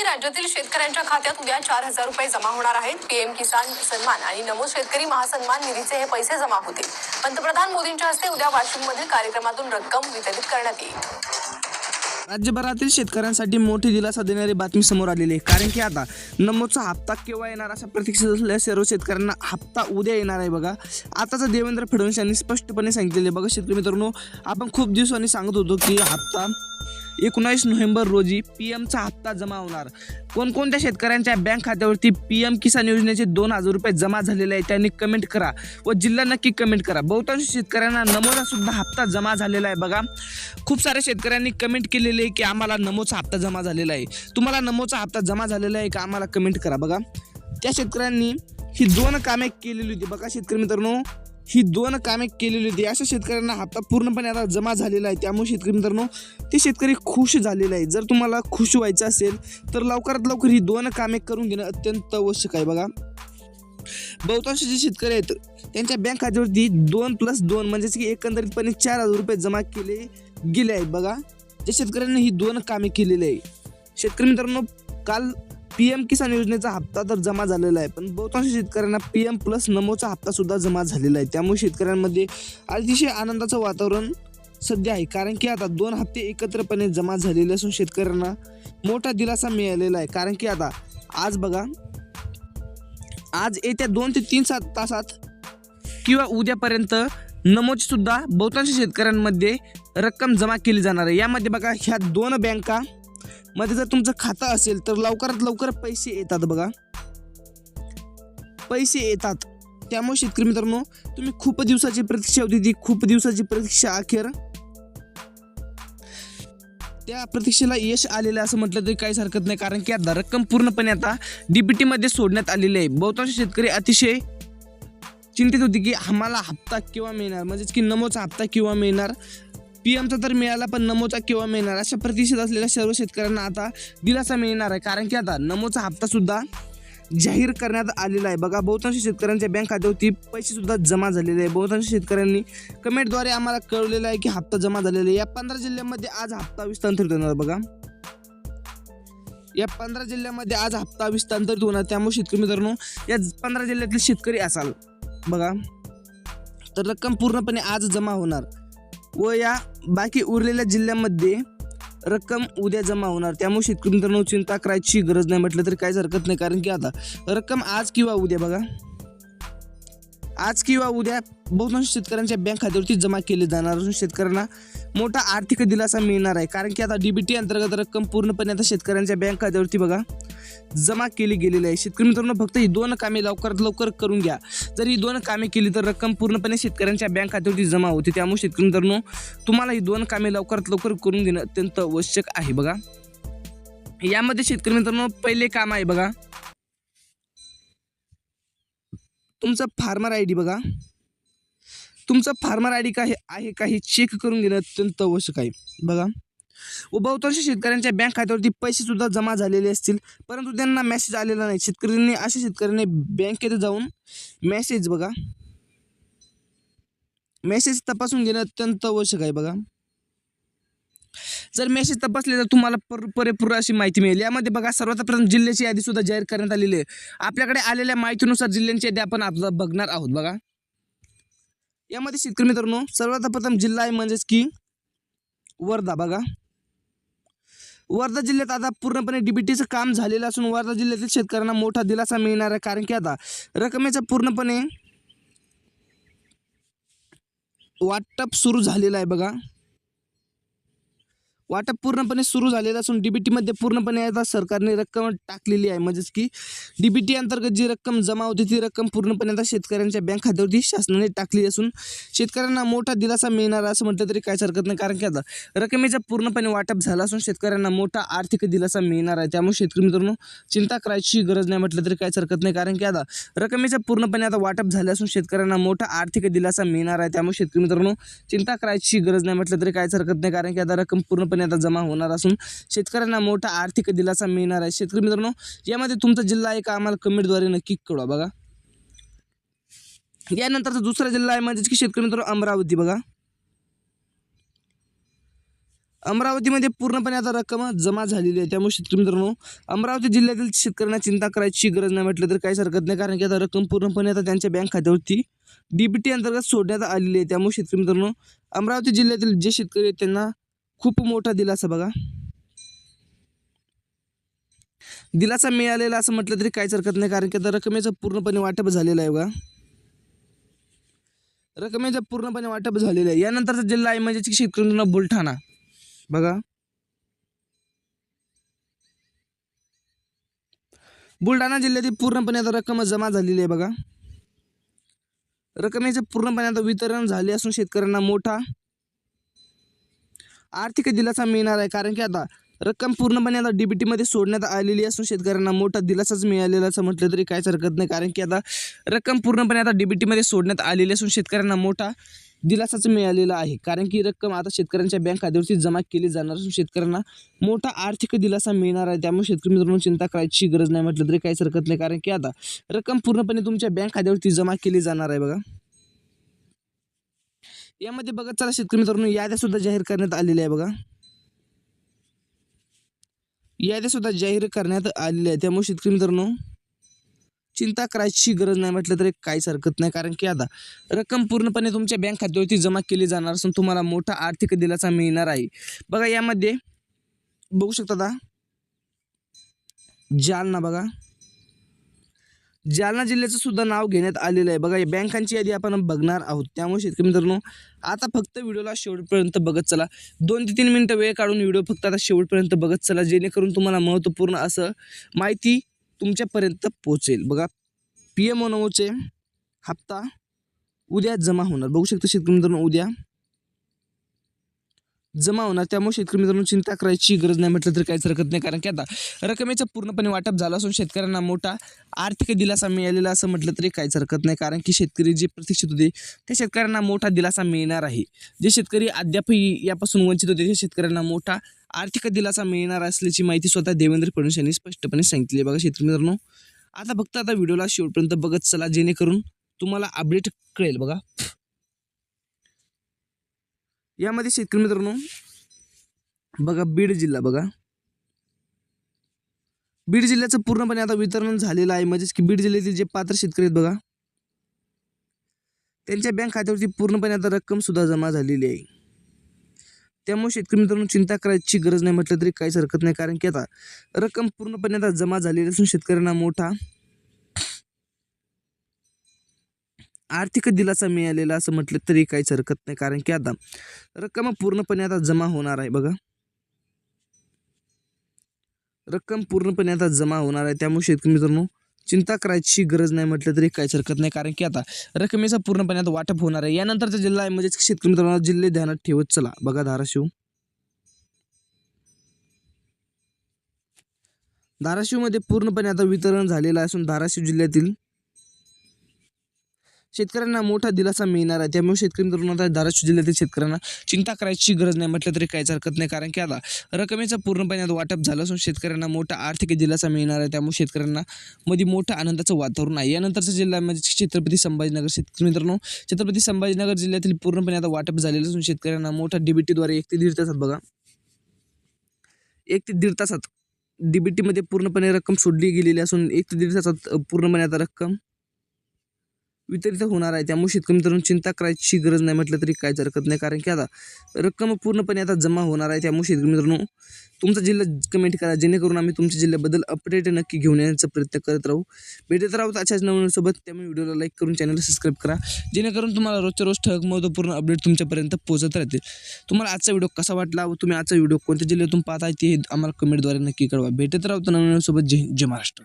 की राज्यातील शेतकऱ्यांच्या खात्यात उद्या चार हजार रुपये जमा होणार आहेत. पीएम किसान सन्मान आणि नमो शेतकरी महासन्मान निधीचे हे पैसे जमा होतील. पंतप्रधान मोदींच्या हस्ते उद्या वाशिममधील कार्यक्रमातून रक्कम वितरित करण्यात येईल. राज्यभरातील शेतकऱ्यांसाठी मोठी दिलासा देणारी बातमी समोर आलेली आहे. कारण की आता नमोचा हप्ता केव्हा येणार अशा प्रतीक्षेत असलेल्या सर्व शेतकऱ्यांना हप्ता उद्या येणार आहे बघा. आताच देवेंद्र फडणवीस यांनी स्पष्टपणे सांगितलेले बघा शेतकरी मित्रांनो आपण खूप दिवसांनी सांगत होतो की हप्ता एकोणावीस नोव्हेंबर रोजी पी एमचा हप्ता जमा होणार. कोणकोणत्या शेतकऱ्यांच्या बँक खात्यावरती पी एम किसान योजनेचे दोन हजार रुपये जमा झालेले आहे त्यांनी कमेंट करा व जिल्हा नक्की कमेंट करा. बहुतांश शेतकऱ्यांना नमोचा सुद्धा हप्ता जमा झालेला आहे बघा. खूप साऱ्या शेतकऱ्यांनी कमेंट केलेले आहे की आम्हाला नमोचा हप्ता जमा झालेला आहे. तुम्हाला नमोचा हप्ता जमा झालेला आहे का आम्हाला कमेंट करा बघा. त्या शेतकऱ्यांनी ही दोन कामे केलेली होती बघा शेतकरी मित्रांनो. ही दोन कामे केलेली होती. अशा शेतकऱ्यांना हप्ता पूर्णपणे आता जमा झालेला आहे. त्यामुळे शेतकरी मित्रांनो ते शेतकरी खुश झालेले आहे जर तुम्हाला खुश व्हायचं असेल तर लवकरात लवकर ही दोन कामे करून घेणं अत्यंत आवश्यक आहे बघा. बहुतांश जे शेतकरी आहेत त्यांच्या बँक खात्यावरती दोन प्लस दोन म्हणजेच की एकंदरीतपणे चार हजार रुपये जमा केले गेले आहेत बघा. ज्या शेतकऱ्यांनी ही दोन कामे केलेली आहे शेतकरी मित्रांनो काल पी एम किसान योजनेचा हप्ता तर जमा झालेला आहे पण बहुतांश शेतकऱ्यांना पी एम प्लस नमोचा हप्ता सुद्धा जमा झालेला आहे. त्यामुळे शेतकऱ्यांमध्ये अतिशय आनंदाचं वातावरण सध्या आहे. कारण की आता दोन हप्ते एकत्रपणे जमा झालेले असून शेतकऱ्यांना मोठा दिलासा मिळालेला आहे. कारण की आता आज बघा आज येत्या दोन ते तीन सात तासात किंवा उद्यापर्यंत नमोची सुद्धा बहुतांश शेतकऱ्यांमध्ये रक्कम जमा केली जाणार आहे. यामध्ये बघा ह्या दोन बँका मध्ये जर तुमचं खातं असेल तर लवकरात लवकर पैसे येतात बघा. पैसे येतात. त्यामुळे शेतकरी मित्रांनो तुम्ही खूप दिवसाची प्रतीक्षा होती ती खूप दिवसाची प्रतीक्षा अखेर. त्या प्रतीक्षेला यश आलेलं असं म्हटलं तरी काहीच हरकत नाही कारण की आता रक्कम पूर्णपणे आता डीबीटीमध्ये सोडण्यात आलेली आहे. बहुतांश शेतकरी अतिशय चिंतित होती की आम्हाला हप्ता केव्हा मिळणार? म्हणजेच की नमोचा हप्ता केव्हा मिळणार? पी एमचा तर मिळाला पण नमोचा केव्हा मिळणार? अशा प्रतिष्ठित असलेल्या सर्व शेतकऱ्यांना आता दिलासा मिळणार आहे. कारण की आता नमोचा हप्ता सुद्धा जाहीर करण्यात आलेला आहे. बघा बहुतांश शेतकऱ्यांच्या बँक खात्यावरती पैसे सुद्धा जमा झालेले आहे बहुतांश शेतकऱ्यांनी कमेंटद्वारे आम्हाला कळवलेलं आहे की हप्ता जमा झालेला आहे. या पंधरा जिल्ह्यांमध्ये आज हप्ता विस्तांतरित होणार बघा. या पंधरा जिल्ह्यामध्ये आज हप्ता विस्तांतरित होणार. त्यामुळे शेतकरी मित्रांनो या पंधरा जिल्ह्यातले शेतकरी असाल बघा तर रक्कम पूर्णपणे आज जमा होणार. व या बाकी उरलेल्या जिल्ह्यामध्ये रक्कम उद्या जमा होणार. त्यामुळे शेतकरी मित्रांनो चिंता करायची गरज नाही म्हटलं तरी काहीच हरकत नाही. कारण की आता रक्कम आज किंवा उद्या बघा. आज किंवा उद्या बहुतांश शेतकऱ्यांच्या बँक खात्यावरती जमा केले जाणार असून शेतकऱ्यांना मोठा आर्थिक दिलासा मिळणार आहे. कारण की आता डीबीटी अंतर्गत रक्कम पूर्णपणे आता शेतकऱ्यांच्या बँक खात्यावरती बघा जमा केली गेलेली आहे. शेतकरी मित्रांनो फक्त ही दोन कामे लवकरात लवकर करून घ्या. जर ही दोन कामे केली तर रक्कम पूर्णपणे शेतकऱ्यांच्या बँक खात्यावरती जमा होते. त्यामुळे शेतकरी मित्रांनो तुम्हाला ही दोन कामे लवकरात लवकर करून घेणं अत्यंत आवश्यक आहे. बघा यामध्ये शेतकरी मित्रांनो पहिले काम आहे बघा तुमचा फार्मर आय डी बघा. तुमचा फार्मर आय डी काय आहे का हे चेक करून घेणं अत्यंत आवश्यक आहे. बघा. व बहुतांश शेतकऱ्यांच्या बँक खात्यावरती पैसेसुद्धा जमा झालेले असतील परंतु त्यांना मेसेज आलेला नाही. शेतकऱ्यांनी अशा शेतकऱ्यांनी बँकेत जाऊन मेसेज बघा. मेसेज तपासून घेणं अत्यंत आवश्यक आहे बघा. जर मेसेज तपासले तर तुम्हाला पर पुरेपूर अशी माहिती मिळेल. यामध्ये बघा सर्वात प्रथम जिल्ह्याची यादी सुद्धा जाहीर करण्यात आलेली आहे. आपल्याकडे आलेल्या माहितीनुसार जिल्ह्यांची यादी आपण आता बघणार आहोत बघा. यामध्ये शेतकरी मित्रांनो सर्वात प्रथम जिल्हा आहे म्हणजेच की वर्धा बघा. वर्धा जिल्ह्यात आता पूर्णपणे डीबीटीचं काम झालेलं असून वर्धा जिल्ह्यातील शेतकऱ्यांना मोठा दिलासा मिळणार आहे. कारण की आता रकमेचा पूर्णपणे वाटप सुरू झालेलं आहे बघा. वाटप पूर्णपणे सुरू झालेलं असून डीबीटीमध्ये पूर्णपणे आता सरकारने रक्कम टाकलेली आहे. म्हणजेच की डीबीटी अंतर्गत जी रक्कम जमा होती ती रक्कम पूर्णपणे आता शेतकऱ्यांच्या बँक खात्यावरती शासनाने टाकली असून शेतकऱ्यांना मोठा दिलासा मिळणार असं म्हटलं तरी काहीच हरकत नाही. कारण की आता रकमेचा पूर्णपणे वाटप झाला असून शेतकऱ्यांना मोठा आर्थिक दिलासा मिळणार आहे. त्यामुळे शेतकरी मित्रांनो चिंता करायची गरज नाही म्हटलं तरी काहीच हरकत नाही. कारण की आता रकमेचा पूर्णपणे आता वाटप झाले असून शेतकऱ्यांना मोठा आर्थिक दिलासा मिळणार आहे. त्यामुळे शेतकरी मित्रांनो चिंता करायची गरज नाही म्हटलं तरी काहीच हरकत नाही. कारण की आता रक्कम पूर्णपणे आता जमा होणार असून शेतकऱ्यांना मोठा आर्थिक दिलासा मिळणार आहे. शेतकरी मित्रांनो यामध्ये तुमचा जिल्हा आहे का? आम्हाला कमेंटद्वारे नक्की कळवा बघा. यानंतरचा दुसरा जिल्हा आहे म्हणजेच की शेतकरी मित्रांनो अमरावती बघा. अमरावतीमध्ये पूर्णपणे आता रक्कम जमा झालेली आहे. त्यामुळे शेतकरी मित्रांनो अमरावती जिल्ह्यातील शेतकऱ्यांना चिंता करायची गरज नाही म्हटलं तर काहीच हरकत नाही. कारण की आता रक्कम पूर्णपणे आता त्यांच्या बँक खात्यावरती डी अंतर्गत सोडण्यात आलेली आहे. त्यामुळे शेतकरी मित्रांनो अमरावती जिल्ह्यातील जे शेतकरी आहेत त्यांना खूप मोठा दिलासा बघा. दिलासा मिळालेला असं म्हटलं तरी काहीच हरकत नाही कारण की आता रकमेचं पूर्णपणे वाटप झालेलं आहे बघा. रकमेचं पूर्णपणे वाटप झालेलं आहे. यानंतरचा जिल्हा आहे म्हणजे शेतकऱ्यांना बुलढाणा. बघा. बुलढाणा जिल्ह्यातील पूर्णपणे आता रक्कम जमा झालेली आहे बघा. रकमेचे पूर्णपणे आता वितरण झाले असून शेतकऱ्यांना मोठा आर्थिक दिलासा मिळणार आहे. कारण की आता रक्कम पूर्णपणे आता डी बी टीमध्ये सोडण्यात आलेली असून शेतकऱ्यांना मोठा दिलासाच मिळालेला असं म्हटलं तरी काहीच हरकत नाही. कारण की आता रक्कम पूर्णपणे आता डी बी टीमध्ये सोडण्यात आलेली असून शेतकऱ्यांना मोठा दिलासाच मिळालेला आहे. कारण की रक्कम आता शेतकऱ्यांच्या बँक खात्यावरती जमा केली जाणार असून शेतकऱ्यांना मोठा आर्थिक दिलासा मिळणार आहे. त्यामुळे शेतकरी मित्रांनो चिंता करायची गरज नाही म्हटलं तरी काहीच हरकत नाही. कारण की आता रक्कम पूर्णपणे तुमच्या बँक खात्यावरती जमा केली जाणार आहे बघा. यामध्ये बघत चला शेतकरी मित्रांनो याद्या सुद्धा जाहीर करण्यात आलेल्या आहे बघा. याद्या सुद्धा जाहीर करण्यात आलेल्या आहे त्यामुळे शेतकरी मित्रांनो चिंता करायची गरज नाही म्हटलं तरी काहीच हरकत नाही. कारण की आता रक्कम पूर्णपणे तुमच्या बँक खात्यावरती जमा केली जाणार असून तुम्हाला मोठा आर्थिक दिलासा मिळणार आहे. बघा यामध्ये बघू शकता आता जालना बघा. जालना जिल्ह्याचं सुद्धा नाव घेण्यात आलेलं आहे. बघा या बँकांची यादी आपण बघणार आहोत. त्यामुळे शेतकरी मित्रांनो आता फक्त व्हिडिओला शेवटपर्यंत बघत चला. दोन ते तीन मिनटं वेळ काढून व्हिडिओ फक्त आता शेवटपर्यंत बघत चला जेणेकरून तुम्हाला महत्त्वपूर्ण असं माहिती तुमच्यापर्यंत पोहोचेल. बघा पी एम ओनोचे हप्ता उद्या जमा होणार. बघू शकता शेतकरी मित्रांनो उद्या जमा होणार त्यामुळे शेतकरी मित्रांनो चिंता करायची गरज नाही म्हटलं तरी काहीच हरकत नाही. कारण की आता रकमेचं पूर्णपणे वाटप झालं असून शेतकऱ्यांना मोठा आर्थिक दिलासा मिळालेला असं म्हटलं तरी काहीच हरकत नाही. कारण की शेतकरी जे प्रतीक्षित होते त्या शेतकऱ्यांना मोठा दिलासा मिळणार आहे. जे शेतकरी अद्यापही यापासून वंचित होते त्या शेतकऱ्यांना मोठा आर्थिक दिलासा मिळणार असल्याची माहिती स्वतः देवेंद्र फडणवीस यांनी स्पष्टपणे सांगितली. बघा शेतकरी मित्रांनो आता फक्त आता व्हिडिओला शेवटपर्यंत बघत चला जेणेकरून तुम्हाला अपडेट कळेल. बघा. यामध्ये शेतकरी मित्रांनो बघा बीड जिल्हा बघा. बीड जिल्ह्याचं पूर्णपणे आता वितरण झालेलं आहे. म्हणजेच की बीड जिल्ह्यातील जे पात्र शेतकरी आहेत बघा त्यांच्या बँक खात्यावरती पूर्णपणे आता रक्कम सुद्धा जमा झालेली आहे. त्यामुळे शेतकरी मित्रांनो चिंता करायची गरज नाही म्हटलं तरी काहीच हरकत नाही. कारण की आता रक्कम पूर्णपणे आता जमा झालेली असून शेतकऱ्यांना मोठा आर्थिक दिलासा मिळालेला असं म्हटलं तरी काहीच हरकत नाही कारण की आता रक्कम पूर्णपणे आता जमा होणार आहे बघा. रक्कम पूर्णपणे आता जमा होणार आहे. त्यामुळे शेतकरी मित्रांनो चिंता करायची गरज नाही म्हटलं तरी काहीच हरकत नाही कारण की आता रकमेचा पूर्णपणे आता वाटप होणार आहे. यानंतरचा जिल्हा आहे म्हणजेच शेतकरी मित्रांनो जिल्हे ध्यानात ठेवत चला. बघा धाराशिव. धाराशिवमध्ये पूर्णपणे आता वितरण झालेलं असून धाराशिव जिल्ह्यातील शेतकऱ्यांना मोठा दिलासा मिळणार आहे. त्यामुळे शेतकरी मित्रांनो आता धाराशिव जिल्ह्यातील शेतकऱ्यांना चिंता करायची गरज नाही म्हटलं तरी काहीच हरकत नाही. कारण की आता रकमेचं पूर्णपणे आता वाटप झालं असून शेतकऱ्यांना मोठा आर्थिक दिलासा मिळणार आहे. त्यामुळे शेतकऱ्यांना मध्ये मोठं आनंदाचं वातावरण आहे. यानंतरचा जिल्हा म्हणजे छत्रपती संभाजीनगर शेतकरी मित्रांनो छत्रपती संभाजीनगर जिल्ह्यातील पूर्णपणे आता वाटप झालेलं असून शेतकऱ्यांना मोठा डीबीटीद्वारे एक ते दीड तासात बघा. एक ते दीड तासात डीबीटीमध्ये पूर्णपणे रक्कम सोडली गेलेली असून एक ते दीड तासात पूर्णपणे आता रक्कम वितरित होणार आहे. त्यामुळे शेतकरी चिंता करायची गरज नाही म्हटलं तरी काहीच हरकत नाही. कारण की आता रक्कम पूर्णपणे आता जमा होणार आहे. त्यामुळे शेतकरी मित्रांनो तुमचा जिल्हा कमेंट करा. जेणेकरून आम्ही तुमच्या जिल्ह्याबद्दल अपडेट नक्की घेऊन येण्याचा प्रयत्न करत राहू. भेटत राहू अशाच नवनसोबत त्यामुळे व्हिडिओला लाईक करून चॅनलला सबस्क्राईब करा. जेणेकरून तुम्हाला रोजच्या रोज ठळक महत्त्वपूर्ण अपडेट तुमच्यापर्यंत पोहोचत राहतील. तुम्हाला आजचा व्हिडिओ कसा वाटला व तुम्ही आजचा व्हिडिओ कोणत्या जिल्ह्यातून पाहताय ते आम्हाला कमेंटद्वारे नक्की कळवा. भेटत राहू तर जय जय महाराष्ट्र.